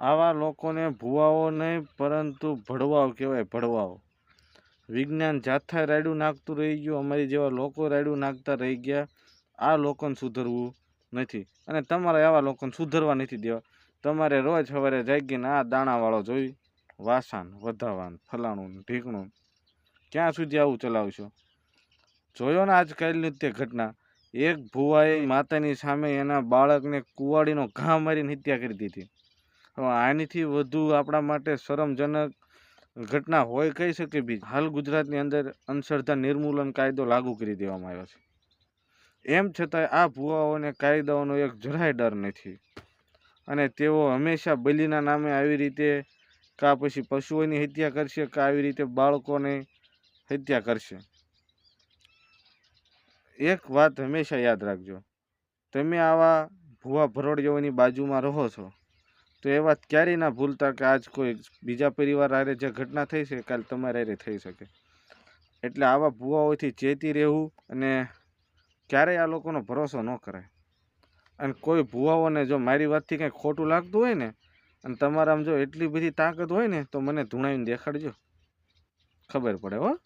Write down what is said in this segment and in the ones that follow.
આવા લોકોને ભુવાઓ નહીં, પરંતુ ભડવાઓ કહેવાય, ભડવાઓ. વિજ્ઞાન જાથા રાયડું નાખતું રહી ગયું, અમારી જેવા લોકો રાયડું નાખતા રહી ગયા. આ લોકોને સુધરવું નથી. અને તમારે આવા લોકોને સુધરવા નથી દેવા. તમારે રોજ સવારે જાગીને આ દાણાવાળો જોઈ, વાસણ વધાવાન ફલાણું, ઢીકણું, ક્યાં સુધી આવું ચલાવશો? જોયો ને આજકાલની તે ઘટના? એક ભુવાએ માતાની સામે એના બાળકને કુવાડીનો ઘા મારીને હત્યા કરી દીધી. આનીથી વધુ આપણા માટે શરમજનક ઘટના હોય કહી શકે બી હાલ ગુજરાતની અંદર અંધશ્રદ્ધા નિર્મૂલન કાયદો લાગુ કરી દેવામાં આવ્યો છે. એમ છતાંય આ ભુવાઓને કાયદાઓનો એક જરાય ડર નથી. અને તેઓ હંમેશા બલિના નામે આવી રીતે કાં પછી પશુઓની હત્યા કરશે કાં આવી રીતે બાળકોને હત્યા કરશે. એક વાત હંમેશા યાદ રાખજો. તમે આવા ભુવા ભરોડિયાઓની બાજુમાં રહો છો. તો એ વાત ક્યારેય ના ભૂલતા કે આજ કોઈ બીજા પરિવાર હારે જે ઘટના થઈ છે, કાલ તમારે હારે થઈ શકે. એટલે આવા ભુવાઓથી ચેતી રહેવું અને ક્યારેય આ લોકોનો ભરોસો ન કરાય. અને કોઈ ભુવાઓને જો મારી વાતથી કંઈ ખોટું લાગતું હોય ને, અને તમારામાં જો એટલી બધી તાકાત હોય ને, તો મને ધૂણાવીને દેખાડજો. ખબર પડે હો.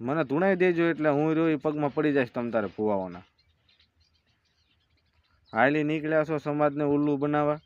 મને ધૂણાવી દેજો એટલે હું રહ્યો એ પગમાં પડી જઈશ તમ તારે ભુવાઓના. હાલી નીકળ્યા છો સમાજને ઉલ્લું બનાવવા.